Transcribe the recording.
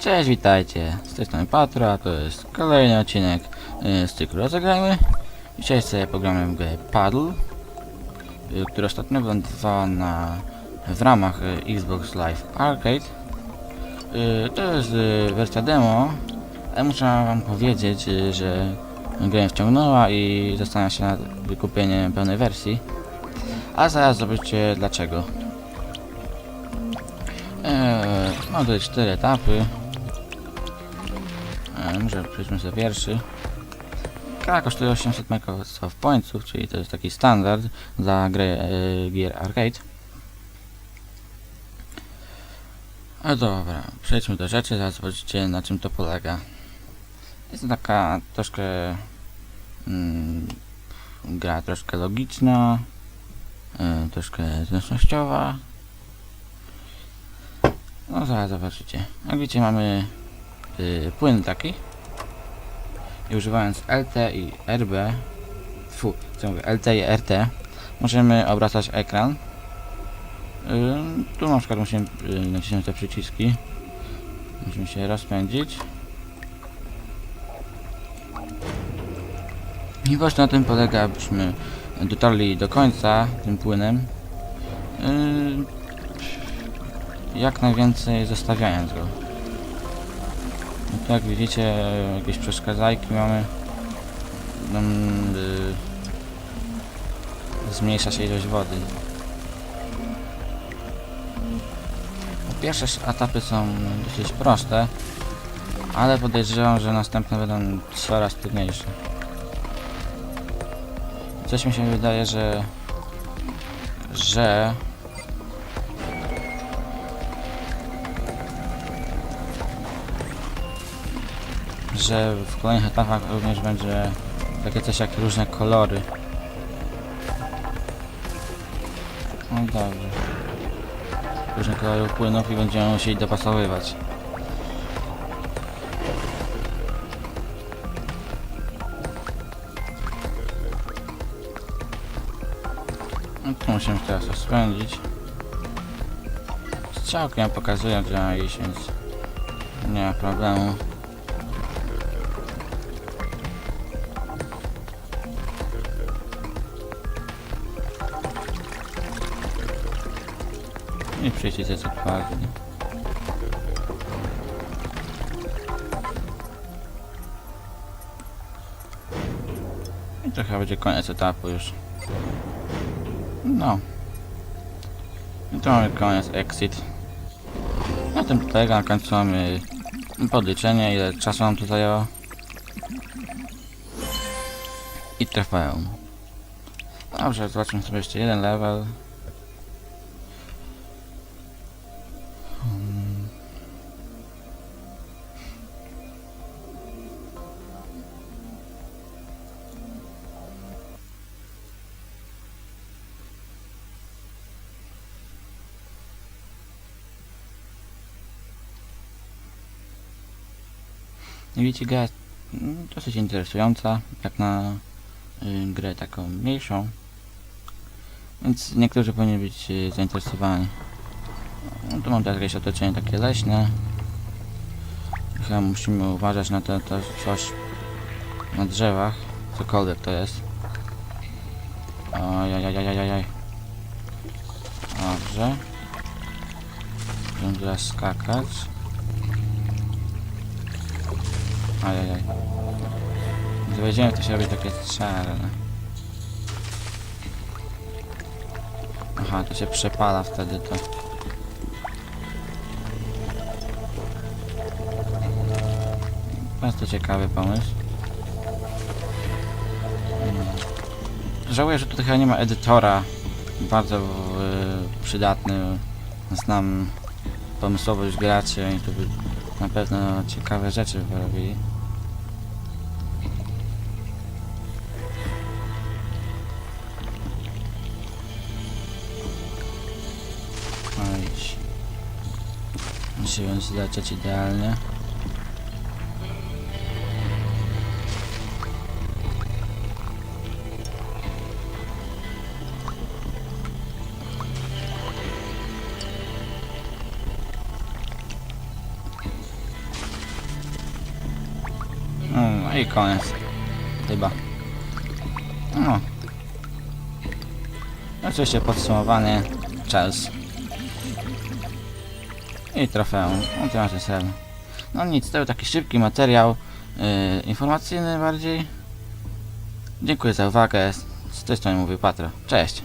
Cześć, witajcie. Z tej strony Patra, to jest kolejny odcinek y, z cyklu Rozegrajmy. Dzisiaj sobie pogramy w grę Paddle, y, która ostatnio wylądowała na, w ramach y, Xbox Live Arcade. To jest wersja demo, ale muszę wam powiedzieć, że grę wciągnęła i zastanawiam się nad wykupieniem pełnej wersji. A zaraz zobaczycie dlaczego. Eee, mam tutaj cztery etapy. Może przejdźmy sobie pierwszy. Gra kosztuje 800 Microsoft Pointsów, czyli to jest taki standard za grę e, gier arcade. No dobra, przejdźmy do rzeczy, zaraz zobaczycie na czym to polega. Jest to taka troszkę mm, gra troszkę logiczna, e, troszkę zręcznościowa. No zaraz zobaczycie. Jak widzicie mamy y, płyn taki. I używając LT i RB, fu, co mówię, LT i RT, możemy obracać ekran. Y, tu na przykład musimy y, nacisnąć te przyciski. Musimy się rozpędzić. I właśnie na tym polega, abyśmy dotarli do końca tym płynem. Y, jak najwięcej zostawiając go. Jak widzicie, jakieś przeszkadzajki mamy. Y, zmniejsza się ilość wody. Pierwsze sz- etapy są dosyć proste, ale podejrzewam, że następne będą coraz trudniejsze. Coś mi się wydaje, że że że w kolejnych etapach również będzie takie coś jak różne kolory. No dobrze. Różne kolory płynów i będziemy musieli dopasowywać. No to musimy teraz rozpędzić. Strzałki pokazują, że ma iść, więc nie ma problemu. I przycisk jest otwarty. I to chyba będzie koniec etapu już. No. I to mamy koniec exit. Na tym polega, na końcu mamy podliczenie, ile czasu nam to zajęło. I trwają. Dobrze, zobaczmy sobie jeszcze jeden level. Widzicie, gra jest mm, dosyć interesująca, jak na y, grę taką mniejszą. Więc niektórzy powinni być y, zainteresowani. No, tu mam jakieś otoczenie takie leśne. Chyba musimy uważać na to, to coś na drzewach, cokolwiek to jest. Ojajajajajaj. Dobrze. Będę skakać. Ajajaj. Gdy wejdziemy, to się robi takie czarne. Aha, to się przepala wtedy to. Bardzo ciekawy pomysł. Mm. Żałuję, że tutaj chyba nie ma edytora. Bardzo y, przydatny. Znam pomysłowość graczy i to by na pewno ciekawe rzeczy wyrobili. Ojś. Musi więc lecieć idealnie. I koniec. Chyba. No. Oczywiście podsumowanie. Chelsea. I trofeum. No to macie srebrno. No nic, to był taki szybki materiał. Yy, informacyjny bardziej. Dziękuję za uwagę. Z tej strony mówił Patro. Cześć.